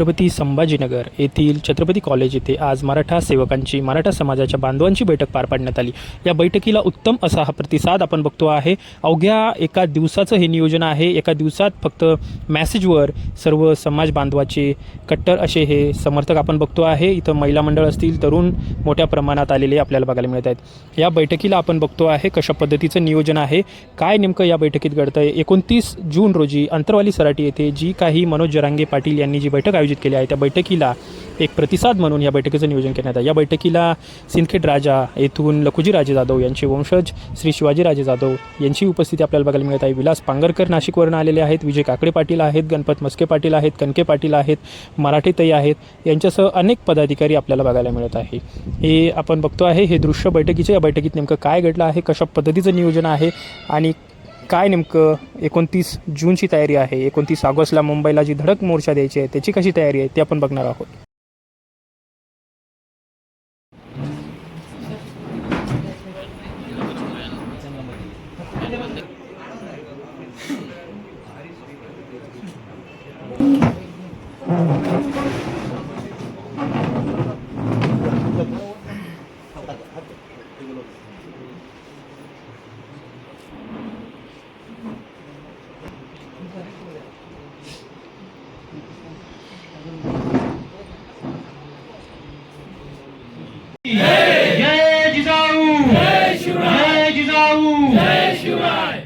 छत्रपती संभाजीनगर येथील छत्रपती कॉलेज येथे आज मराठा सेवकांची मराठा समाजाच्या बांधवांची बैठक पार पाडण्यात आली. या बैठकीला उत्तम असा हा प्रतिसाद आपण बघतो आहे. अवघ्या एका दिवसाचं हे नियोजन आहे. एका दिवसात फक्त मॅसेजवर सर्व समाज बांधवाचे कट्टर असे हे समर्थक आपण बघतो आहे. इथं महिला मंडळ असतील तरुण मोठ्या प्रमाणात आलेले आपल्याला बघायला मिळत आहेत. या बैठकीला आपण बघतो आहे कशा पद्धतीचं नियोजन आहे. काय नेमकं या बैठकीत घडतं आहे एकोणतीस जून रोजी अंतरवाली सराटी येथे जी काही मनोज जरांगे पाटील यांनी जी बैठक आयोजित केली आहे. त्या बैठकीला एक प्रतिसाद म्हणून या बैठकीचं नियोजन करण्यात आहे या बैठकीला सिंदखेड राजा येथून लखुजीराजे जाधव यांचे वंशज श्री शिवाजीराजे जाधव यांची उपस्थिती आपल्याला बघायला मिळत आहे. विलास पांगरकर नाशिकवरून आलेले आहेत. विजय काकडे पाटील आहेत. गणपत मस्के पाटील आहेत. कनके पाटील आहेत. मराठी तई आहेत. यांच्यासह अनेक पदाधिकारी आपल्याला बघायला मिळत आहे. हे आपण बघतो आहे. हे दृश्य बैठकीचे या बैठकीत नेमकं काय घडलं आहे? कशा पद्धतीचं नियोजन आहे? आणि काय नेमकं एकोणतीस जूनची तयारी आहे? एकोणतीस ऑगस्टला मुंबईला जी धडक मोर्चा द्यायची आहे त्याची कशी तयारी आहे ते आपण बघणार आहोत जय जिजाऊ जय जिजाऊ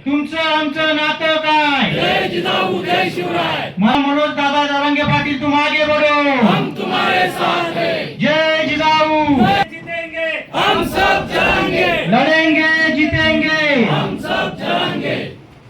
तुमचं आमचं नातं काय जय जिजाऊ जय शिवराय मला मनोज दादा जरांगे पाटील तुम आगे बढ़ो हम तुम्हारे साथ हैं जय जिजाऊ जीतेंगे हम सब जलाएंगे लड़ेंगे जीतेंगे हम सब जलाएंगे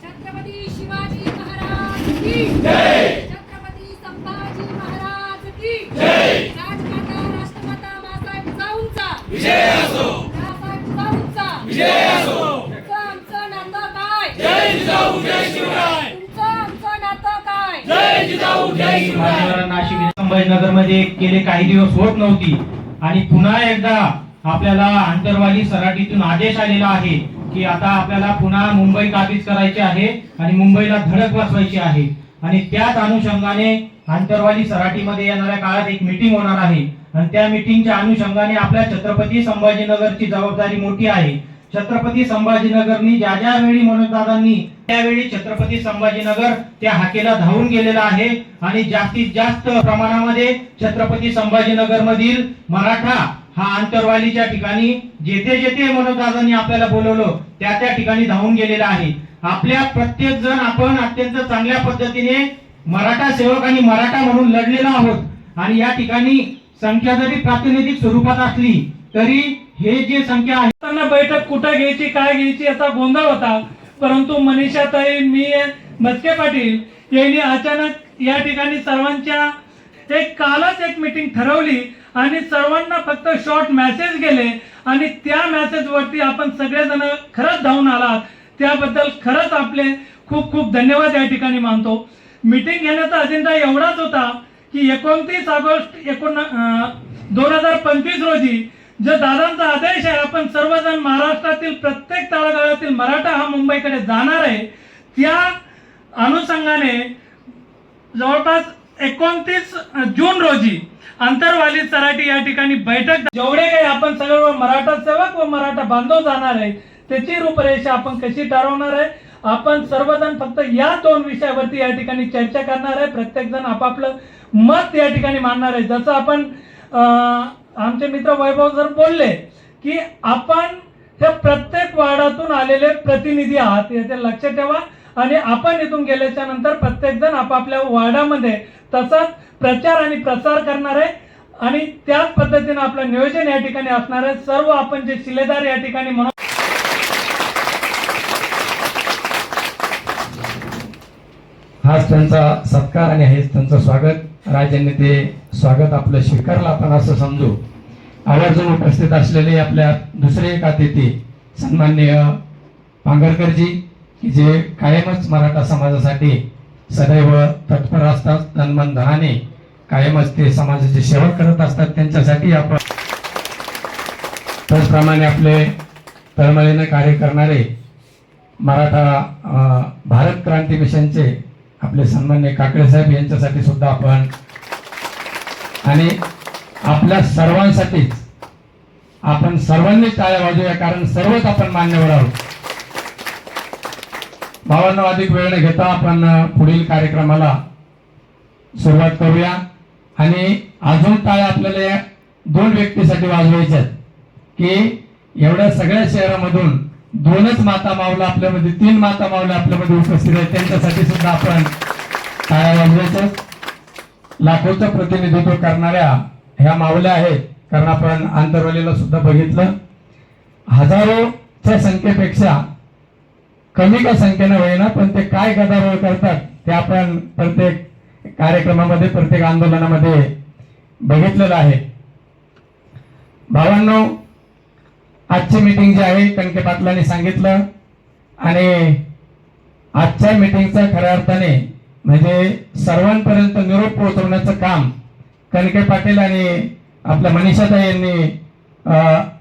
छत्रपती शिवाजी महाराज की जय छत्रपती संभाजी महाराज की जय राजमाता राष्ट्रमाता मासाहेब जिजाऊंचा विजय असो रावसाहेब विजय असो आमचं नातं काय जय जिजाऊ जय शिवराय आमचं नातं काय? जय जिजाऊ जय शिवराय नाशिक संभाजीनगरमध्ये गेले काही दिवस होत नव्हती. आणि पुन्हा एकदा आपल्याला आंतरवाली सराटीतून आदेश आलेला आहे की आता आपल्याला पुन्हा मुंबई काबीज करायची आहे आणि मुंबईला धडक बसवायची आहे. आणि त्याच अनुषंगाने आंतरवाली सराटीमध्ये येणाऱ्या काळात एक मिटिंग होणार आहे. आणि त्या मिटिंगच्या अनुषंगाने आपल्या छत्रपती संभाजीनगरची जबाबदारी मोठी आहे. छत्रपती संभाजीनगरनी ज्या ज्या वेळी मनोजदादांनी त्यावेळी छत्रपती संभाजीनगर त्या हाकेला धावून गेलेला आहे. आणि जास्तीत जास्त प्रमाणामध्ये छत्रपती संभाजीनगर मधील मराठा हा आंतरवालीच्या ठिकाणी जेथे जेथे मनोजदादांनी आपल्याला बोलवलं त्या त्या ठिकाणी धावून गेलेला आहे. आपल्या प्रत्येक जण आपण अत्यंत चांगल्या पद्धतीने मराठा सेवक आणि मराठा म्हणून लढलेला आहोत. आणि या ठिकाणी संख्या जरी प्रातिनिधिक स्वरूपात असली तरी हे जे संख्या आहे त्यांना बैठक कुठं घ्यायची काय घ्यायची याचा गोंधळ होता. परंतु मनीषाताई मी मस्के पाटील यांनी अचानक या ठिकाणी सर्वांच्या एक कालच एक मीटिंग ठरवली आणि सर्वांना फक्त शॉर्ट मेसेज गेले आणि त्या मेसेजवरती आपण सगळेजण खरंच धावून आलात. त्याबद्दल खरंच आपले खूप खूप धन्यवाद या ठिकाणी मानतो. मीटिंग घेण्याचा अजेंडा एवढाच होता की एकोणतीस ऑगस्ट एकोण दोन हजार पंचवीस रोजी जो दादांचा आदेश आहे आपण सर्वजण महाराष्ट्रातील प्रत्येक तळागाळातील मराठा हा मुंबईकडे जाणार आहे त्या अनुषंगाने जवळपास एकोणतीस जून रोजी आंतरवाली सराटी या ठिकाणी बैठक जेवढे काही आपण सगळं मराठा सेवक व मराठा बांधव जाणार आहे त्याची रूपरेषा आपण कशी ठरवणार आहे आपण सर्वजण फक्त या दोन विषयावरती या ठिकाणी चर्चा करणार आहे प्रत्येक जण आपापलं मत या ठिकाणी मानणार आहे. जसं आपण आमचे मित्र वैभव सर बोलले की आपण हे प्रत्येक वार्डातून आलेले प्रतिनिधी आहात. याचे लक्ष ठेवा. आणि आपण इथून गेल्याच्यानंतर प्रत्येक जण आपापल्या वार्डामध्ये तसाच प्रचार आणि प्रसार करणार आहे. आणि त्याच पद्धतीने आपलं नियोजन या ठिकाणी असणार आहे. सर्व आपण जे शिलेदार या ठिकाणी म्हणून हाच त्यांचा सत्कार आणि हेच त्यांचं स्वागत. राजांनी ते स्वागत आपलं स्वीकारलं. आपण असं समजू. आवर्जून उपस्थित असलेले आपल्या दुसरे एक अतिथी सन्माननीय पांगरकरजी की जे कायमच मराठा समाजासाठी सदैव तत्पर असतात तन्मन धनाने कायमच ते समाजाची सेवा करत असतात त्यांच्यासाठी आपण त्याचप्रमाणे आपले तळमळीने कार्य करणारे मराठा भारत क्रांती मिशनचे आपले सन्मान्य काकडे साहेब यांच्यासाठी सुद्धा आपण आणि आपल्या सर्वांसाठीच आपण सर्वांनी टाळ्या वाजूया कारण सर्वच आपण मान्यवर आहोत. भावांना अधिक वेळ न घेता आपण पुढील कार्यक्रमाला सुरुवात करूया. आणि अजून टाळ्या आपल्याला दोन व्यक्तीसाठी वाजवायच्या आहेत की एवढ्या सगळ्या शहरामधून दोनच माता माऊला आपल्यामध्ये तीन माता मावल्या आपल्यामध्ये उपस्थित आहेत. त्यांच्यासाठी सुद्धा आपण टाळ्या वाजवायचं? लाखोचं प्रतिनिधित्व करणाऱ्या ह्या माऊल्या आहेत. कारण आपण आंतरवालीला सुद्धा बघितलं. हजारोच्या संख्येपेक्षा कमी का संख्येनं होईना पण ते काय गदारोळ करतात ते आपण प्रत्येक कार्यक्रमामध्ये प्रत्येक आंदोलनामध्ये बघितलेलं आहे. भावांनो आजची मीटिंग जी आहे कणके पाटलांनी सांगितलं. आणि आजच्या मीटिंगचं खऱ्या अर्थाने म्हणजे सर्वांपर्यंत निरोप पोहोचवण्याचं काम कणके पाटील आणि आपल्या मनीषाताई यांनी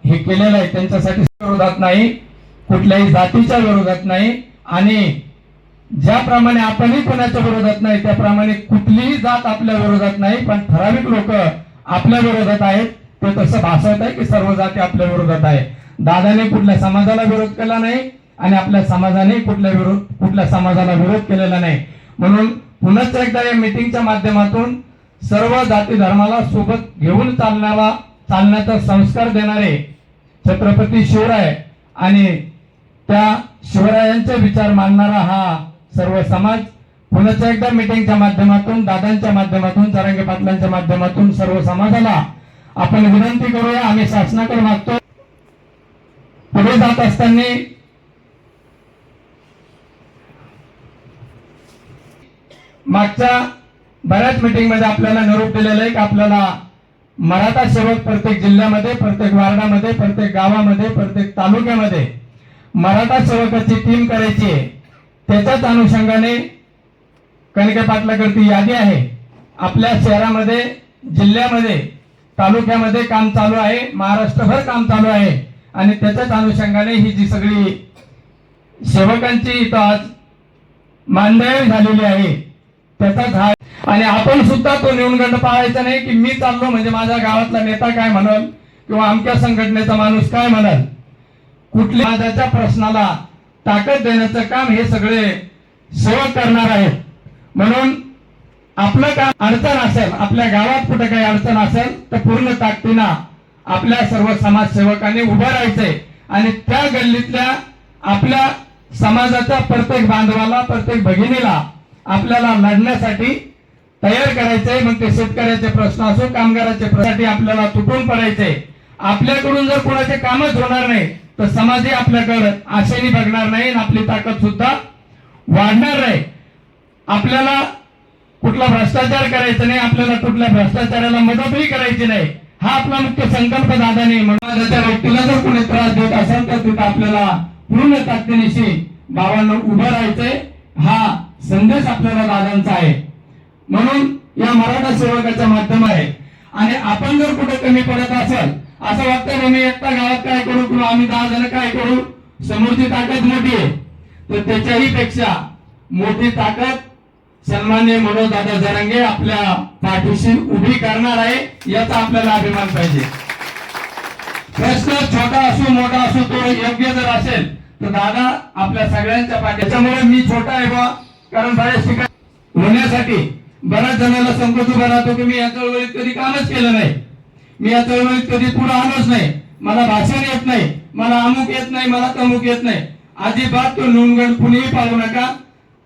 हे केलेलं आहे. त्यांच्यासाठी विरोधात नाही कुठल्याही जातीच्या विरोधात नाही. आणि ज्याप्रमाणे आपणही कोणाच्या विरोधात नाही त्याप्रमाणे कुठलीही जात आपल्या विरोधात नाही पण ठराविक लोक आपल्या विरोधात आहेत. ते तसं भासवत आहे की सर्व जाती आपल्या विरोधात आहे. दादाने कुठल्या समाजाला विरोध केला नाही आणि आपल्या समाजाने कुठल्या विरोध कुठल्या समाजाला विरोध केलेला नाही. म्हणून पुन्हा एकदा या मिटिंगच्या माध्यमातून सर्व जाती धर्माला सोबत घेऊन चालण्याला चालण्याचा संस्कार देणारे छत्रपती शिवराय आणि त्या शिवरायांचे विचार मांडणारा हा सर्व समाज पुण्याच्या एकदा मीटिंगच्या माध्यमातून दादांच्या माध्यमातून जरांगे पाटलांच्या माध्यमातून सर्व समाजाला आपण विनंती करूया आम्ही शासनाकडे मागतो पुढे जात असताना मागच्या बऱ्याच मीटिंगमध्ये आपल्याला निरोप दिलेला आहे की आपल्याला मराठा सेवक प्रत्येक जिल्ह्यामध्ये प्रत्येक वार्डामध्ये प्रत्येक गावामध्ये प्रत्येक तालुक्यामध्ये मराठा सेवकाची टीम करायची आहे. त्याच्याच अनुषंगाने कणके पाटलाकडची यादी आहे. आपल्या शहरामध्ये जिल्ह्यामध्ये तालुक्यामध्ये काम चालू आहे. महाराष्ट्रभर काम चालू आहे. आणि त्याच्याच अनुषंगाने ही जी सगळी सेवकांची इथं आज मांडणी झालेली आहे. त्याचाच हा आणि आपण सुद्धा तो निवडगंड पाळायचा नाही की मी चाललो म्हणजे माझ्या गावातला नेता काय म्हणाल किंवा आमच्या संघटनेचा माणूस काय म्हणाल? कुठल्या माझ्याच्या प्रश्नाला ताकद देण्याचं काम हे सगळे सेवक करणार आहेत. म्हणून आपलं काम अडचण असेल आपल्या गावात कुठं काही अडचण असेल तर पूर्ण ताकदीनं आपल्या सर्व समाजसेवकांनी उभं राहायचंय. आणि त्या गल्लीतल्या आपल्या समाजाच्या प्रत्येक बांधवाला प्रत्येक भगिनीला आपल्याला लढण्यासाठी तयार करायचंय. मग ते शेतकऱ्याचे प्रश्न असो कामगाराचे प्रश्नासाठी आपल्याला तुटून पडायचे आपल्याकडून जर कोणाचे कामच होणार नाही तर समाजही आपल्याकडे आशेने बघणार नाही आणि आपली ताकद सुद्धा वाढणार नाही. आपल्याला कुठला भ्रष्टाचार करायचा नाही आपल्याला कुठल्या भ्रष्टाचाराला मदतही करायची नाही. हा आपला मुख्य संकल्प दादाने म्हणून त्या व्यक्तीला जर कोणी त्रास देत असेल तर तिथं आपल्याला पूर्ण ताकदीनिशी गावांना उभं राहायचंय. हा संदेश आपल्याला दादांचा आहे. म्हणून या मराठा सेवकाचं माध्यम आहे आणि आपण जर कुठे कमी पडत असेल असं वाटतं ना मी एकटा गावात काय करू किंवा आम्ही दहा जण काय करू? समोरची ताकद मोठी आहे. तर त्याच्याही पेक्षा मोठी ताकद सन्मान्य मनोज दादा जरंगे आपल्या पाठीशी उभी करणार आहे याचा आपल्याला अभिमान पाहिजे. प्रश्न छोटा असो मोठा असो तो योग्य जर असेल तर दादा आपल्या सगळ्यांच्या पाठी त्याच्यामुळे मी छोटा आहे बा कारण बऱ्याच ठिकाणी होण्यासाठी बऱ्याच जणांना संकोच उभा राहतो की मी या चळवळीत कधी कामच केलं नाही. मी या चळवळीत कधी पुढे आलोच नाही. मला भाषण येत नाही. मला अमुक येत नाही मला तमुक येत नाही. अजिबात तो नुनगड कुणीही पाळू नका.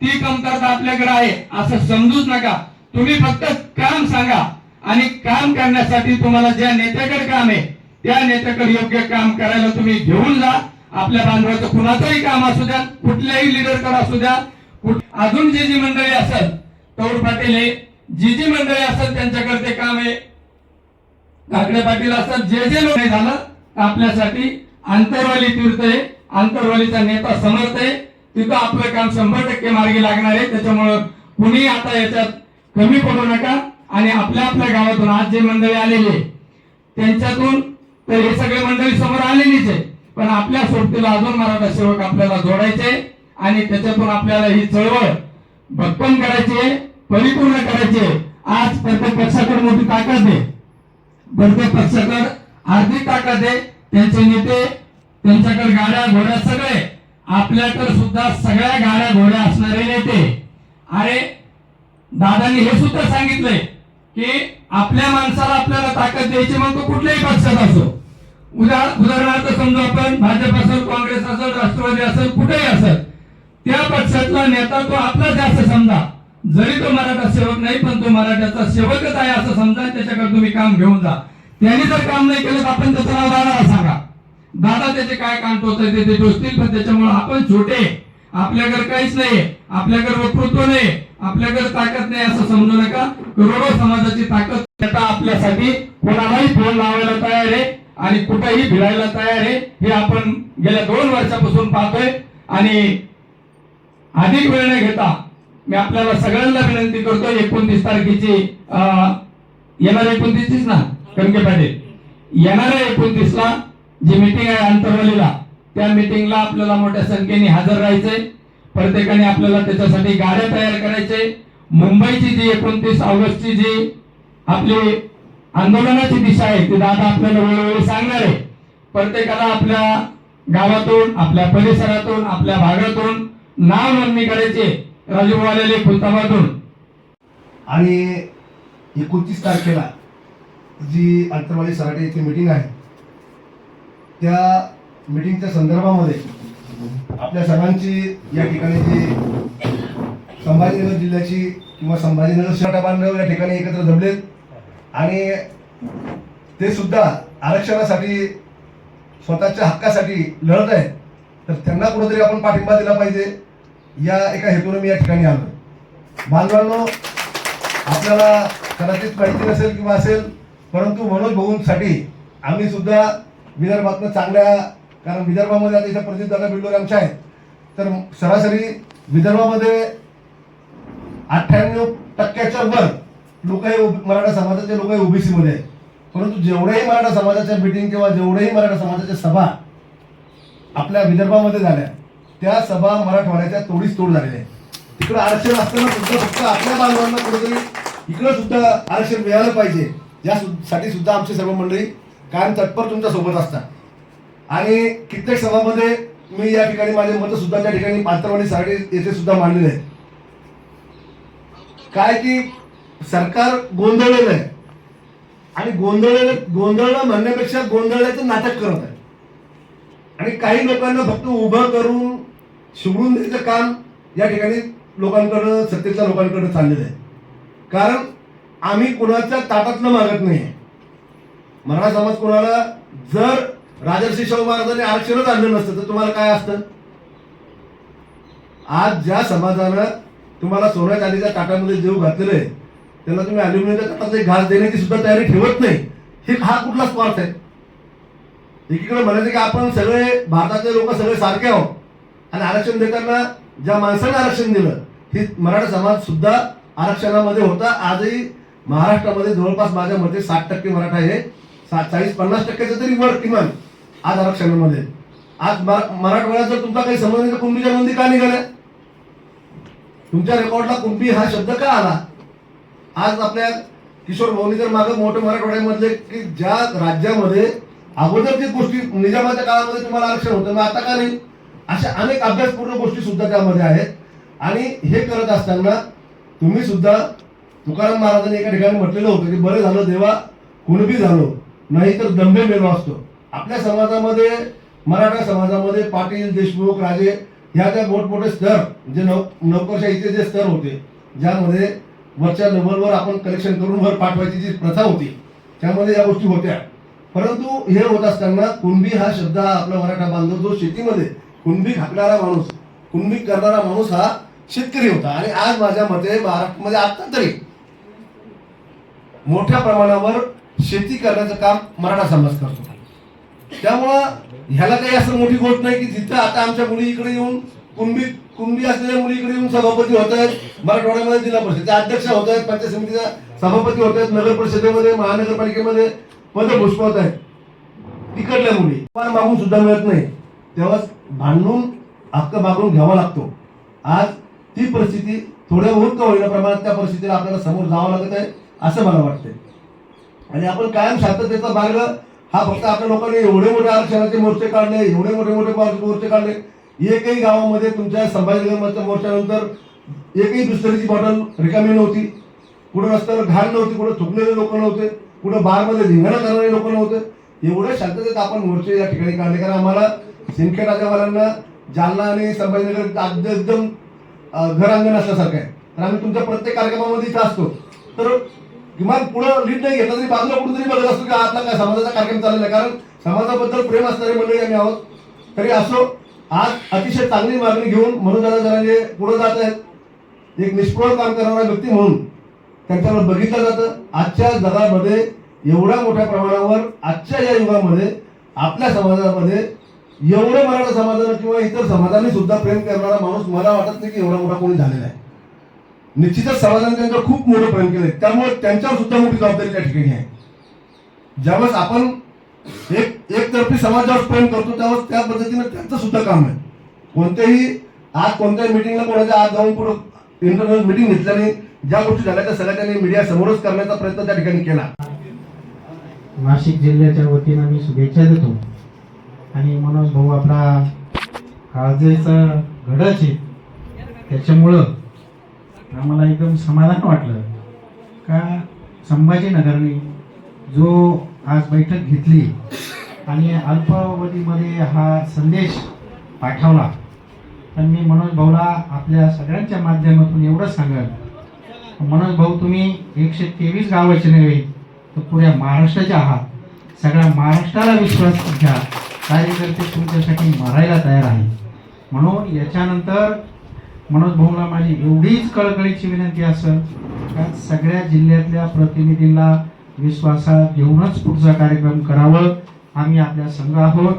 ती कमतरता आपल्याकडे आहे असं समजूच नका. तुम्ही फक्त काम सांगा आणि काम करण्यासाठी तुम्हाला ज्या नेत्याकडे काम आहे त्या नेत्याकडे योग्य काम करायला तुम्ही घेऊन जा. आपल्या बांधवाचं कुणाचंही काम असू द्या कुठल्याही लिडरकडे असू द्या अजून जी जी मंडळी असेल तौर पाटील हे जी जी मंडळी असेल त्यांच्याकडे ते काम आहे. काकडे पाटील असतात जे जे लोक झालं आपल्यासाठी आंतरवाली तीर्थ आहे. आंतरवालीचा नेता समर्थ आहे. तिथं आपलं काम शंभर टक्के मार्गी लागणार आहे. त्याच्यामुळं कुणी आता याच्यात कमी पडू नका. आणि आपल्या आपल्या गावातून आज जे मंडळी आलेली आहे त्यांच्यातून तर हे सगळे मंडळी समोर आलेलीच आहे. पण आपल्या सोबतीला अजून मराठा सेवक आपल्याला जोडायचे आणि त्याच्यातून आपल्याला ही चळवळ भक्कम करायची आहे परिपूर्ण करायची आहे. आज प्रत्येक पक्षाकडे मोठी ताकद आहे. प्रत्येक पक्षाकडे आर्थिक ताकद आहे. त्यांचे नेते त्यांच्याकडे गाड्या घोड्या सगळे आपल्याकडे सुद्धा सगळ्या गाड्या घोड्या असणारे नेते. अरे दादांनी हे सुद्धा सांगितलंय की आपल्या माणसाला आपल्याला ताकद द्यायची मग तो कुठल्याही पक्षात असो. उदा उदाहरणार्थ समजा आपण भाजप असेल काँग्रेस असेल राष्ट्रवादी असेल कुठेही असेल त्या पक्षातला नेता तो आपलाच जास्त असं समजा. जरी तो मराठा सेवक नाही पण तो मराठ्याचा सेवकच आहे असं समजा त्याच्याकडे तुम्ही काम घेऊन जा. त्यांनी जर काम नाही केलं तर आपण त्याचं नाव दादाला सांगा. दादा त्याचे काय काम होत आहे ते टोचतील पण त्याच्यामुळे आपण छोटे. आपल्याकडे काहीच नाही आपल्याकडे वक्तृत्व नाही आपल्याकडे ताकद नाही असं समजू नका. करोडो समाजाची ताकद नेता आपल्यासाठी कोणालाही फोन लावायला तयार आहे आणि कुठेही भिडायला तयार आहे हे आपण गेल्या दोन वर्षापासून पाहतोय. आणि अधिक वेळ न घेता मी आपल्याला सगळ्यांना विनंती करतो एकोणतीस तारखेची अं, येणाऱ्या एकोणतीसचीच ना कणके पाटील? येणाऱ्या एकोणतीसला जी मीटिंग आहे अंतरवलीला त्या मीटिंगला आपल्याला मोठ्या संख्येने हजर राहायचंय प्रत्येकाने आपल्याला त्याच्यासाठी गाड्या तयार करायचे. मुंबईची जी एकोणतीस ऑगस्टची जी आपली आंदोलनाची दिशा आहे ती दादा आपल्याला वेळोवेळी सांगणार आहे. प्रत्येकाला आपल्या गावातून आपल्या परिसरातून आपल्या भागातून नाव नोंदणी करायची राजू खुलताबादून आणि एकोणतीस तारखेला जी अंतरवाली सराटे येथे मीटिंग आहे त्या मीटिंगच्या संदर्भामध्ये आपल्या सर्वांची या ठिकाणी जी संभाजीनगर जिल्ह्याची किंवा संभाजीनगर शहरा बांधव या ठिकाणी एकत्र जमलेत. आणि ते सुद्धा आरक्षणासाठी स्वतःच्या हक्कासाठी लढत आहेत. तर त्यांना कुठेतरी आपण पाठिंबा दिला पाहिजे या एका हेतूने मी या ठिकाणी आलो बांधवांनो आपल्याला कदाचित माहिती नसेल किंवा असेल परंतु मनोज भाऊंसाठी आम्ही सुद्धा विदर्भातनं चांगल्या कारण विदर्भामध्ये आता इथं प्रदीप दादा बिल्डोर आमच्या आहेत. तर सरासरी विदर्भामध्ये अठ्ठ्याण्णव टक्क्याच्या वर लोक हे मराठा समाजाचे लोक हे ओबीसीमध्ये आहेत. परंतु जेवढ्याही मराठा समाजाच्या मिटिंग किंवा जेवढ्याही मराठा समाजाच्या सभा आपल्या विदर्भामध्ये झाल्या त्या सभा मराठवाड्याच्या तोडीस तोड झालेल्या आहेत. तिकडं आरक्षण असताना सुद्धा फक्त आपल्या बांधवांना कुठेतरी इकडं सुद्धा आरक्षण मिळालं पाहिजे. यासाठी सुद्धा आमची सर्व मंडळी कायम तत्पर तुमच्यासोबत असतात. आणि कित्येक सभामध्ये मी या ठिकाणी माझे मत सुद्धा त्या ठिकाणी पात्रवाणी सारखे येथे सुद्धा मांडलेले आहेत. काय की सरकार गोंधळलेलं आहे. आणि गोंधळ गोंधळलं म्हणण्यापेक्षा गोंधळल्याचं नाटक करत आहे. आणि काही लोकांना फक्त उभं करून शिवडून द्यायचं काम या ठिकाणी लोकांकडं सत्तेच्या लोकांकडं चाललेलं आहे. कारण आम्ही कुणाच्या ताटातलं मागत नाही मराठा समाज कोणाला जर राजर्षी शाहू महाराजांनी आरक्षणच आणलं नसतं तर तुम्हाला काय असतं? आज ज्या समाजानं तुम्हाला सोन्या चांदीच्या ताटामध्ये जेव घातलेलं आहे त्याला तुम्ही अल्युमिनियमच्या ताटात घास देण्याची सुद्धा तयारी ठेवत नाही. हे हा कुठला स्वार्थ आहे. एकीकडे म्हणायचं की आपण सगळे भारतातले लोक सगळे सारखे आहोत आणि आरक्षण देताना ज्या माणसाने आरक्षण दिलं हे मराठा समाज सुद्धा आरक्षणामध्ये होता. आजही महाराष्ट्रामध्ये जवळपास माझ्या मते साठ टक्के मराठा हे चाळीस पन्नास टक्क्याचं तरी वर किमान आज आरक्षणामध्ये. आज मरा- मराठवाड्यात जर तुमचा काही संबंध नाही तर कुंभीच्या नोंदी का निघाल्या? तुमच्या रेकॉर्डला कुंभी हा शब्द का आला? आज आपल्या किशोर भाऊनी जर मागं मोठे मराठवाड्यामधले की ज्या राज्यामध्ये अगोदर जी गोष्टी निजामाच्या काळामध्ये तुम्हाला आरक्षण होतं मग आता का नाही? अशा अनेक अभ्यासपूर्ण गोष्टी सुद्धा त्यामध्ये आहेत. आणि हे करत असताना तुम्ही सुद्धा तुकाराम महाराजांनी एका ठिकाणी म्हटलेलं होतं की बरं झालं देवा कुणबी झालो. नाहीतर दंभे मेलो असतो. आपल्या समाजामध्ये मराठा समाजामध्ये पाटील देशमुख राजे ह्या त्या मोठमोठे स्तर जे नौ नोकरशाहीचे जे स्तर होते ज्यामध्ये वरच्या लेवलवर आपण कलेक्शन करून वर पाठवायची जी प्रथा होती त्यामध्ये या गोष्टी होत्या. परंतु हे होत असताना कुणबी हा शब्द हा आपला मराठा बांधव जो शेतीमध्ये कुणबी हाकणारा माणूस कुणबी करणारा माणूस हा शेतकरी होता. आणि आज माझ्या मते महाराष्ट्रामध्ये आता तरी मोठ्या प्रमाणावर शेती करण्याचं काम मराठा समाज करतो. त्यामुळं ह्याला काही असं मोठी गोष्ट नाही की जिथं आता आमच्या मुली इकडे येऊन कुंभी कुंभी असलेल्या मुली इकडे येऊन सभापती होत आहेत मराठवाड्यामध्ये जिल्हा परिषद अध्यक्ष होत आहेत पंचायत समितीचा सभापती होत आहेत नगर परिषदेमध्ये महानगरपालिकेमध्ये पद भूषवत आहेत. तिकडल्या मुली. फार मागून सुद्धा मिळत नाही. तेव्हा भांडून हक्क मागून घ्यावा लागतो. आज ती परिस्थिती थोड्या बहुत का होईना प्रमाणात त्या परिस्थितीला आपल्याला समोर जावं लागत आहे असं मला वाटतंय. आणि आपण कायम सातत्याचा मार्ग हा फक्त आपल्या लोकांनी एवढे मोठे आरक्षणाचे मोर्चे काढले एवढे मोठे मोठे मोर्चे काढले. एकही गावामध्ये तुमच्या संभाजीनगरच्या मोर्चानंतर एकही दुसऱ्याची बॉटल रिकामी नव्हती. कुठं रस्त्यावर घाण नव्हती कुठं थुकलेले लोक नव्हते कुठं बारमध्ये धिंगाणा करणारे लोक नव्हते. एवढे शांततेत आपण मोर्चे या ठिकाणी काढले. कारण आम्हाला सिंदखेड राजावाल्यांना जालना आणि संभाजीनगर अगदी एकदम अं, घर अंगण असल्यासारखं आहे. तर आम्ही तुमच्या प्रत्येक कार्यक्रमामध्ये इथं असतो. तर किमान पुढं लीड नाही घेतलं तरी बाजूला कुठेतरी बघत असतो की आपला काय समाजाचा कार्यक्रम चाललेला आहे. कारण समाजाबद्दल प्रेम असणारी मंडळी आम्ही आहोत. तरी असो आज अतिशय चांगली मागणी घेऊन म्हणून दादा जरांगे पुढे जात आहेत. एक निष्प्रळ काम करणारा व्यक्ती म्हणून त्यांच्यावर बघितलं जातं. आजच्या जगामध्ये एवढ्या मोठ्या प्रमाणावर आजच्या या युगामध्ये आपल्या समाजामध्ये एवढं मराठा समाजानं किंवा इतर समाजाने सुद्धा प्रेम करणारा माणूस मला वाटत नाही की एवढा मोठा कोणी झालेला आहे. निश्चितच समाजाने त्यांच्यावर खूप मोठं प्रेम केले त्यामुळे त्यांच्यावर सुद्धा मोठी जबाबदारी त्या ठिकाणी आहे. ज्यावेळेस आपण एक एकतर्फी समाजावर प्रेम करतो त्यावेळेस त्या पद्धतीनं त्यांचं सुद्धा काम आहे. कोणत्याही आज कोणत्याही मिटिंगला कोणाच्या आज जाऊन पुढे इंटरनल मिटिंग घेतल्याने ज्या गोष्टी झाल्या त्या सगळ्या त्यांनी मीडिया समोरच करण्याचा प्रयत्न त्या ठिकाणी केला. नाशिक जिल्ह्याच्या वतीनं मी शुभेच्छा देतो. आणि मनोज भाऊ आपला काळजेचा घडच आहे. त्याच्यामुळं आम्हाला एकदम समाधान वाटलं. का संभाजीनगरने जो आज बैठक घेतली आणि अल्पावधीमध्ये हा संदेश पाठवला तर मी मनोज भाऊला आपल्या सगळ्यांच्या माध्यमातून एवढं सांगेल. मनोज भाऊ तुम्ही एकशे तेवीस गावाचे नव्हे तर पुऱ्या महाराष्ट्राचे आहात. सगळ्या महाराष्ट्राला विश्वास घ्या. कार्यकर्ते तुमच्यासाठी मरायला तयार आहे म्हणून याच्यानंतर मनोज भाऊला माझी एवढीच कळकळीची विनंती असेल का सगळ्या जिल्ह्यातल्या प्रतिनिधींना विश्वासात घेऊनच पुढचा कार्यक्रम करावं? आम्ही आपल्या संघ आहोत.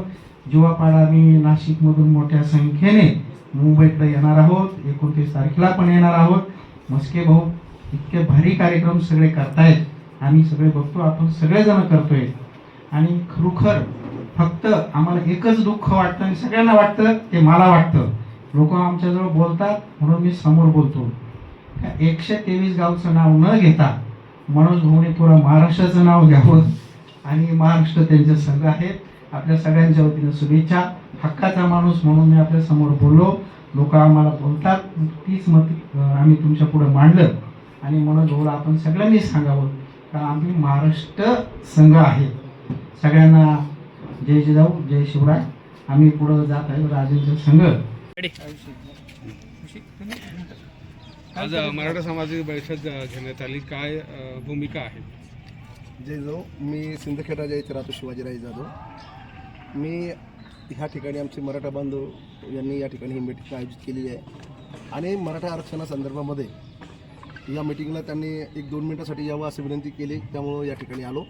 जीवापाड आम्ही नाशिकमधून मोठ्या संख्येने मुंबईकडे येणार आहोत. एकोणतीस तारखेला पण येणार आहोत. मस्के भाऊ इतके भारी कार्यक्रम सगळे करतायत. आम्ही सगळे बघतो आपण सगळेजण करतोय. आणि खरोखर फक्त आम्हाला एकच दुःख वाटतं आणि सगळ्यांना वाटतं ते मला वाटतं. लोक आमच्याजवळ बोलतात म्हणून मी समोर बोलतो. एकशे तेवीस गावचं नाव न घेता मनोज भाऊने पुरा महाराष्ट्राचं नाव घ्यावं. आणि महाराष्ट्र त्यांचे संघ आहेत. आपल्या सगळ्यांच्या वतीनं शुभेच्छा. हक्काचा माणूस म्हणून मी आपल्यासमोर बोललो. लोक आम्हाला बोलतात. तीच मत आम्ही तुमच्यापुढे मांडलं. आणि मनोज भाऊला आपण सगळ्यांनी सांगावं. का आम्ही महाराष्ट्र संघ आहे. सगळ्यांना जय जिजाऊ जय शिवराय. आम्ही पुढं जात आहे राजेंचा संघ. आज मराठा समाजाची बैठक घेण्यात आली. काय भूमिका आहे? जय जाऊ मी सिंदखेड राजा इथे राहतो शिवाजीराजे जाधव. मी ह्या ठिकाणी आमचे मराठा बांधव यांनी या ठिकाणी ही मीटिंग आयोजित केलेली आहे. आणि मराठा आरक्षणासंदर्भामध्ये या मिटिंगला त्यांनी एक दोन मिनिटासाठी यावं असं विनंती केली. त्यामुळं या ठिकाणी आलो.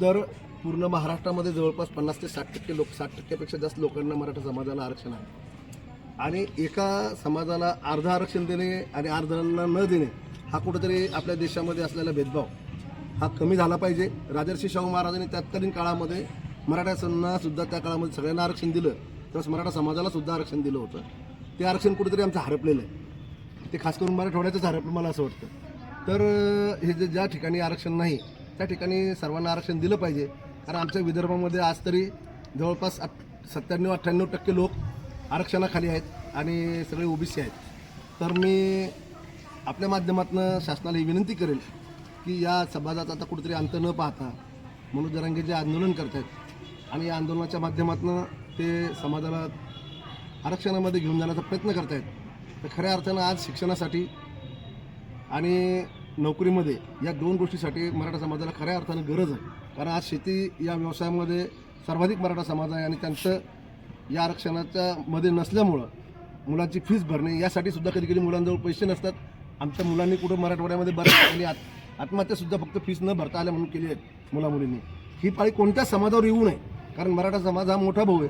तर पूर्ण महाराष्ट्रामध्ये जवळपास पन्नास ते साठ टक्के लोक साठ टक्क्यापेक्षा जास्त लोकांना मराठा समाजाला आरक्षण आहे. आणि एका समाजाला अर्ध आरक्षण देणे आणि अर्धांना न देणे हा कुठेतरी आपल्या देशामध्ये असलेला भेदभाव. हा कमी झाला पाहिजे. राजर्षी शाहू महाराजांनी तत्कालीन काळामध्ये मराठ्यांना सुद्धा त्या काळामध्ये सगळ्यांना आरक्षण दिलं. तसंच मराठा समाजाला सुद्धा आरक्षण दिलं होतं. ते आरक्षण कुठेतरी आमचं हरपलेलं आहे. ते खास करून मराठवाड्याचंच हरपलं मला असं वाटतं. तर हे जे ज्या ठिकाणी आरक्षण नाही त्या ठिकाणी सर्वांना आरक्षण दिलं पाहिजे. कारण आमच्या विदर्भामध्ये आज तरी जवळपास अठ सत्त्याण्णव अठ्ठ्याण्णव टक्के लोक आरक्षणाखाली आहेत आणि सगळे ओबीसी आहेत. तर मी आपल्या माध्यमातून शासनाला ही विनंती करेल की या समाजाचा आता कुठेतरी अंत न पाहता मनोज जरांगे जे आंदोलन करत आहेत आणि या आंदोलनाच्या माध्यमातून ते समाजाला आरक्षणामध्ये घेऊन जाण्याचा प्रयत्न करत आहेत तर खऱ्या अर्थानं आज शिक्षणासाठी आणि नोकरीमध्ये या दोन गोष्टीसाठी मराठा समाजाला खऱ्या अर्थानं गरज आहे. कारण आज शेती या व्यवसायामध्ये सर्वाधिक मराठा समाज आहे आणि त्यांचं या आरक्षणाच्या मध्ये नसल्यामुळं मुलांची फीस भरणे यासाठी सुद्धा कधी कधी मुलांजवळ पैसे नसतात. आमच्या मुलांनी कुठं मराठवाड्यामध्ये बऱ्याच आणि आत आत्महत्यासुद्धा फक्त फीस न भरता आल्या म्हणून केली आहेत मुलामुलींनी. ही पाळी कोणत्याच समाजावर येऊ नये कारण मराठा समाज हा मोठा भाऊ आहे.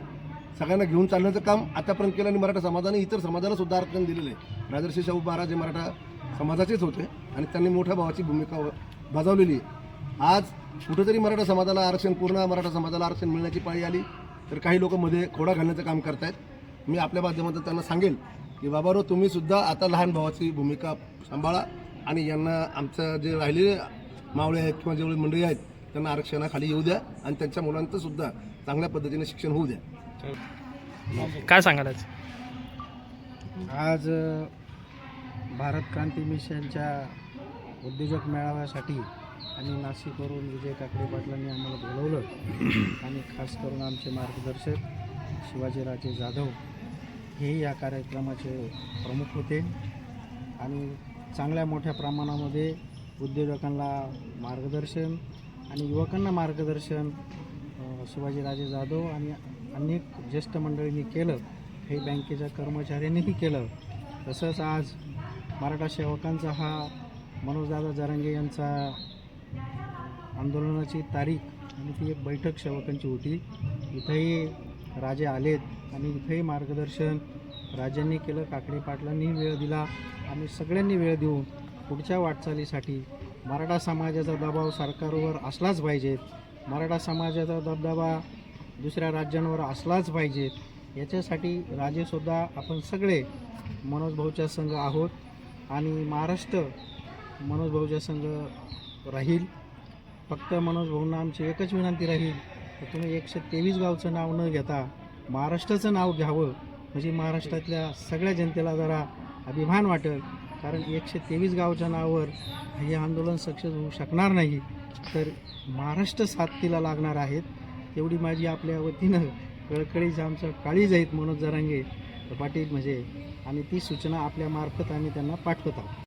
सगळ्यांना घेऊन चालण्याचं काम आतापर्यंत केलं आणि मराठा समाजाने इतर समाजाला सुद्धा आरक्षण दिलेलं आहे. राजर्षी शाहू महाराज हे मराठा समाजाचेच होते आणि त्यांनी मोठ्या भावाची भूमिका बजावलेली आहे. आज कुठेतरी मराठा समाजाला आरक्षण पूर्ण मराठा समाजाला आरक्षण मिळण्याची पाळी आली. तर काही लोक मध्ये खोडा घालण्याचं काम करतायत. मी आपल्या माध्यमातून त्यांना सांगेल की बाबारो तुम्ही सुद्धा आता लहान भावाची भूमिका सांभाळा आणि यांना आमचं जे राहिलेले मावळे आहेत किंवा जेवढे मंडळी आहेत त्यांना आरक्षणाखाली येऊ द्या आणि त्यांच्या मुलांचं सुद्धा चांगल्या पद्धतीने शिक्षण होऊ द्या. काय सांगाल आज? आज भारत क्रांती मिशनच्या उद्योजक मेळाव्यासाठी आणि नाशिकवरून विजय काकडे पाटलांनी आम्हाला बोलवलं. आणि खास करून आमचे मार्गदर्शक शिवाजीराजे जाधव हे या कार्यक्रमाचे प्रमुख होते. आणि चांगल्या मोठ्या प्रमाणामध्ये उद्योजकांना मार्गदर्शन आणि युवकांना मार्गदर्शन शिवाजीराजे जाधव आणि अनेक ज्येष्ठ मंडळींनी केलं. काही बँकेच्या कर्मचाऱ्यांनीही केलं. तसंच आज मराठा सेवकांचा हा मनोजदादा जरांगे यांचा आंदोलनाची तारीख आणि ती एक बैठक सेवकांची होती. इथंही राजे आलेत आणि इथंही मार्गदर्शन राजांनी केलं काकडे पाटलांनी वेळ दिला. आम्ही सगळ्यांनी वेळ देऊन पुढच्या वाटचालीसाठी मराठा समाजाचा दबाव सरकारवर असलाच पाहिजे. मराठा समाजाचा दबदबा दुसऱ्या राज्यांवर असलाच पाहिजे. याच्यासाठी राजेसुद्धा आपण सगळे मनोज भाऊच्या संघ आहोत आणि महाराष्ट्र मनोज भाऊच्या संघ राहील. फक्त मनोज भाऊंना आमची एकच विनंती राहील तर तुम्ही एकशे तेवीस गावचं नाव न घेता महाराष्ट्राचं नाव घ्यावं. म्हणजे महाराष्ट्रातल्या सगळ्या जनतेला जरा अभिमान वाटेल कारण एकशे तेवीस गावच्या नावावर हे आंदोलन सक्सेस होऊ शकणार नाही. तर महाराष्ट्र साथीला लागणार आहेत. तेवढी माझी आपल्या वतीनं कळकळीचं आमचं काळीज आहेत मनोज जरांगे पाटील म्हणजे आणि ती सूचना आपल्यामार्फत आम्ही त्यांना पाठवत आहोत.